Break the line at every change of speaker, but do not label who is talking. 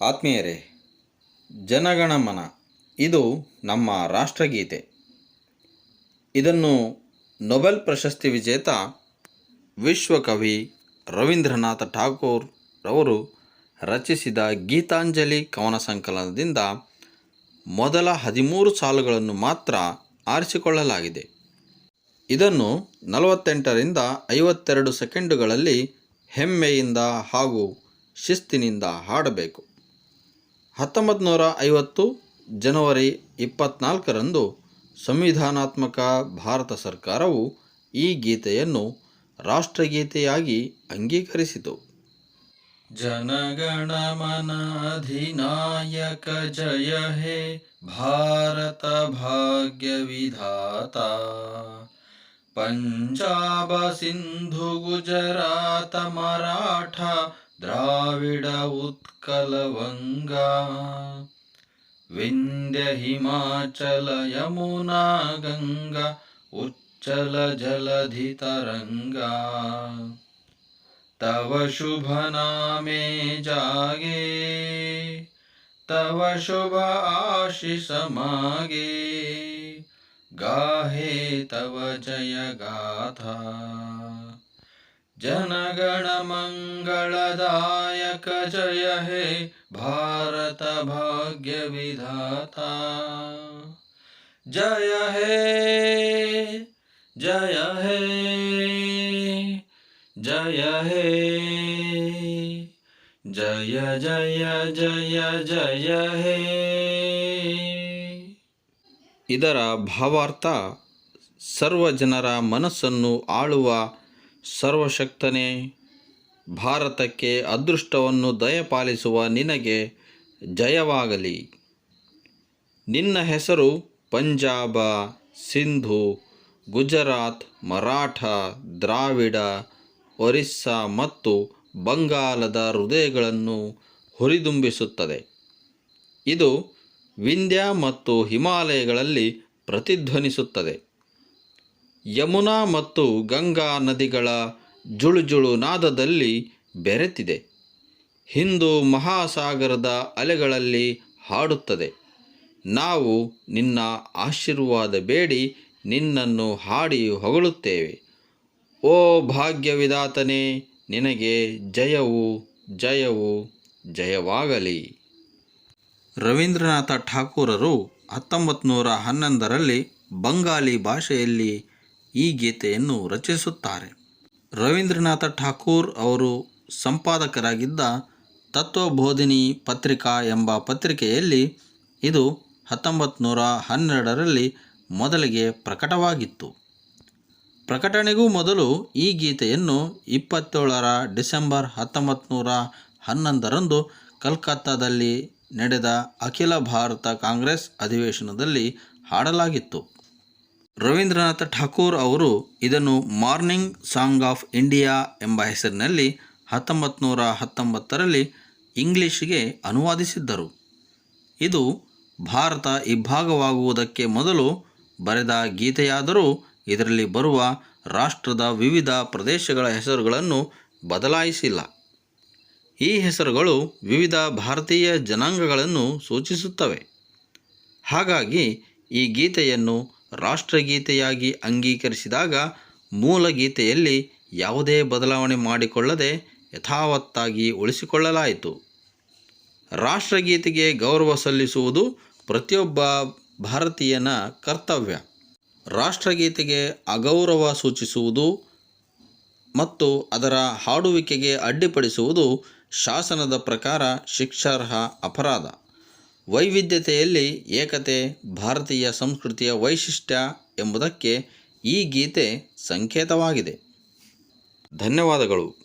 ಆತ್ಮೀಯರೇ, ಜನಗಣಮನ. ಇದು ನಮ್ಮ ರಾಷ್ಟ್ರಗೀತೆ. ಇದನ್ನು ನೊಬೆಲ್ ಪ್ರಶಸ್ತಿ ವಿಜೇತ ವಿಶ್ವಕವಿ ರವೀಂದ್ರನಾಥ ಠಾಕೂರ್ ರವರು ರಚಿಸಿದ ಗೀತಾಂಜಲಿ ಕವನ ಸಂಕಲನದಿಂದ ಮೊದಲ ಹದಿಮೂರು ಸಾಲುಗಳನ್ನು ಮಾತ್ರ ಆರಿಸಿಕೊಳ್ಳಲಾಗಿದೆ. ಇದನ್ನು ನಲವತ್ತೆಂಟರಿಂದ ಐವತ್ತೆರಡು ಸೆಕೆಂಡುಗಳಲ್ಲಿ ಹೆಮ್ಮೆಯಿಂದ ಹಾಗೂ ಶಿಸ್ತಿನಿಂದ ಹಾಡಬೇಕು. ಹತ್ತೊಂಬತ್ತು ನೂರ ಐವತ್ತು ಜನವರಿ ಇಪ್ಪತ್ನಾಲ್ಕರಂದು ಸಂವಿಧಾನಾತ್ಮಕ ಭಾರತ ಸರ್ಕಾರವು ಈ ಗೀತೆಯನ್ನು ರಾಷ್ಟ್ರಗೀತೆಯಾಗಿ ಅಂಗೀಕರಿಸಿತು. ಜನಗಣಮನಾಧಿನಾಯಕ ಜಯ ಹೇ ಭಾರತ ಭಾಗ್ಯ ವಿಧಾತ. ಪಂಜಾಬ द्राविड उत्कलवङ्गा विंध्य हिमाचल यमुना गंगा उच्चल जलधितरङ्गा। तव शुभनामे जागे, तव शुभ आशिष मागे। गाहे तव जय गाथा। जनगण मंगलदायक जय हे भारत भाग्य विधाता जय हे जय हे ಜಯ ಹೇ ಜಯ ಜಯ ಜಯ ಜಯ ಹೇ ಇದರ ಭಾವಾರ್ಥ ಸರ್ವ ಜನರ ಮನಸ್ಸನ್ನು ಆಳುವ ಸರ್ವಶಕ್ತನೇ, ಭಾರತಕ್ಕೆ ಅದೃಷ್ಟವನ್ನು ದಯಪಾಲಿಸುವ ನಿನಗೆ ಜಯವಾಗಲಿ. ನಿನ್ನ ಹೆಸರು ಪಂಜಾಬ, ಸಿಂಧು, ಗುಜರಾತ್, ಮರಾಠ, ದ್ರಾವಿಡ, ಒರಿಸ್ಸಾ ಮತ್ತು ಬಂಗಾಲದ ಹೃದಯಗಳನ್ನು ಹುರಿದುಂಬಿಸುತ್ತದೆ. ಇದು ವಿಂಧ್ಯ ಮತ್ತು ಹಿಮಾಲಯಗಳಲ್ಲಿ ಪ್ರತಿಧ್ವನಿಸುತ್ತದೆ. ಯಮುನಾ ಮತ್ತು ಗಂಗಾ ನದಿಗಳ ಜುಳುಜುಳು ನಾದದಲ್ಲಿ ಬೆರೆತಿದೆ. ಹಿಂದೂ ಮಹಾಸಾಗರದ ಅಲೆಗಳಲ್ಲಿ ಹಾಡುತ್ತದೆ. ನಾವು ನಿನ್ನ ಆಶೀರ್ವಾದ ಬೇಡಿ, ನಿನ್ನನ್ನು ಹಾಡಿ ಹೊಗಳುತ್ತೇವೆ. ಓ ಭಾಗ್ಯವಿದಾತನೇ, ನಿನಗೆ ಜಯವು ಜಯವು, ಜಯವಾಗಲಿ. ರವೀಂದ್ರನಾಥ ಠಾಕೂರರು ಹತ್ತೊಂಬತ್ತು ನೂರ ಹನ್ನೊಂದರಲ್ಲಿ ಬಂಗಾಲಿ ಭಾಷೆಯಲ್ಲಿ ಈ ಗೀತೆಯನ್ನು ರಚಿಸುತ್ತಾರೆ. ರವೀಂದ್ರನಾಥ ಠಾಕೂರ್ ಅವರು ಸಂಪಾದಕರಾಗಿದ್ದ ತತ್ವಬೋಧಿನಿ ಪತ್ರಿಕಾ ಎಂಬ ಪತ್ರಿಕೆಯಲ್ಲಿ ಇದು ಹತ್ತೊಂಬತ್ತು ನೂರ ಹನ್ನೆರಡರಲ್ಲಿ ಮೊದಲಿಗೆ ಪ್ರಕಟವಾಗಿತ್ತು. ಪ್ರಕಟಣೆಗೂ ಮೊದಲು ಈ ಗೀತೆಯನ್ನು ಇಪ್ಪತ್ತೇಳರ ಡಿಸೆಂಬರ್ ಹತ್ತೊಂಬತ್ತು ನೂರ ಹನ್ನೊಂದರಂದು ಕಲ್ಕತ್ತಾದಲ್ಲಿ ನಡೆದ ಅಖಿಲ ಭಾರತ ಕಾಂಗ್ರೆಸ್ ಅಧಿವೇಶನದಲ್ಲಿ ಹಾಡಲಾಗಿತ್ತು. ರವೀಂದ್ರನಾಥ ಠಾಕೂರ್ ಅವರು ಇದನ್ನು ಮಾರ್ನಿಂಗ್ ಸಾಂಗ್ ಆಫ್ ಇಂಡಿಯಾ ಎಂಬ ಹೆಸರಿನಲ್ಲಿ ಹತ್ತೊಂಬತ್ತು ನೂರ ಹತ್ತೊಂಬತ್ತರಲ್ಲಿ ಇಂಗ್ಲಿಷ್ಗೆ ಅನುವಾದಿಸಿದ್ದರು. ಇದು ಭಾರತ ಇಬ್ಬಾಗವಾಗುವುದಕ್ಕೆ ಮೊದಲು ಬರೆದ ಗೀತೆಯಾದರೂ ಇದರಲ್ಲಿ ಬರುವ ರಾಷ್ಟ್ರದ ವಿವಿಧ ಪ್ರದೇಶಗಳ ಹೆಸರುಗಳನ್ನು ಬದಲಾಯಿಸಿಲ್ಲ. ಈ ಹೆಸರುಗಳು ವಿವಿಧ ಭಾರತೀಯ ಜನಾಂಗಗಳನ್ನು ಸೂಚಿಸುತ್ತವೆ. ಹಾಗಾಗಿ ಈ ಗೀತೆಯನ್ನು ರಾಷ್ಟ್ರಗೀತೆಯಾಗಿ ಅಂಗೀಕರಿಸಿದಾಗ ಮೂಲ ಗೀತೆಯಲ್ಲಿ ಯಾವುದೇ ಬದಲಾವಣೆ ಮಾಡಿಕೊಳ್ಳದೆ ಯಥಾವತ್ತಾಗಿ ಉಳಿಸಿಕೊಳ್ಳಲಾಯಿತು. ರಾಷ್ಟ್ರಗೀತೆಗೆ ಗೌರವ ಸಲ್ಲಿಸುವುದು ಪ್ರತಿಯೊಬ್ಬ ಭಾರತೀಯನ ಕರ್ತವ್ಯ. ರಾಷ್ಟ್ರಗೀತೆಗೆ ಅಗೌರವ ಸೂಚಿಸುವುದು ಮತ್ತು ಅದರ ಹಾಡುವಿಕೆಗೆ ಅಡ್ಡಿಪಡಿಸುವುದು ಶಾಸನದ ಪ್ರಕಾರ ಶಿಕ್ಷಾರ್ಹ ಅಪರಾಧ. ವೈವಿಧ್ಯತೆಯಲ್ಲಿ ಏಕತೆ ಭಾರತೀಯ ಸಂಸ್ಕೃತಿಯ ವೈಶಿಷ್ಟ್ಯ ಎಂಬುದಕ್ಕೆ ಈ ಗೀತೆ ಸಂಕೇತವಾಗಿದೆ. ಧನ್ಯವಾದಗಳು.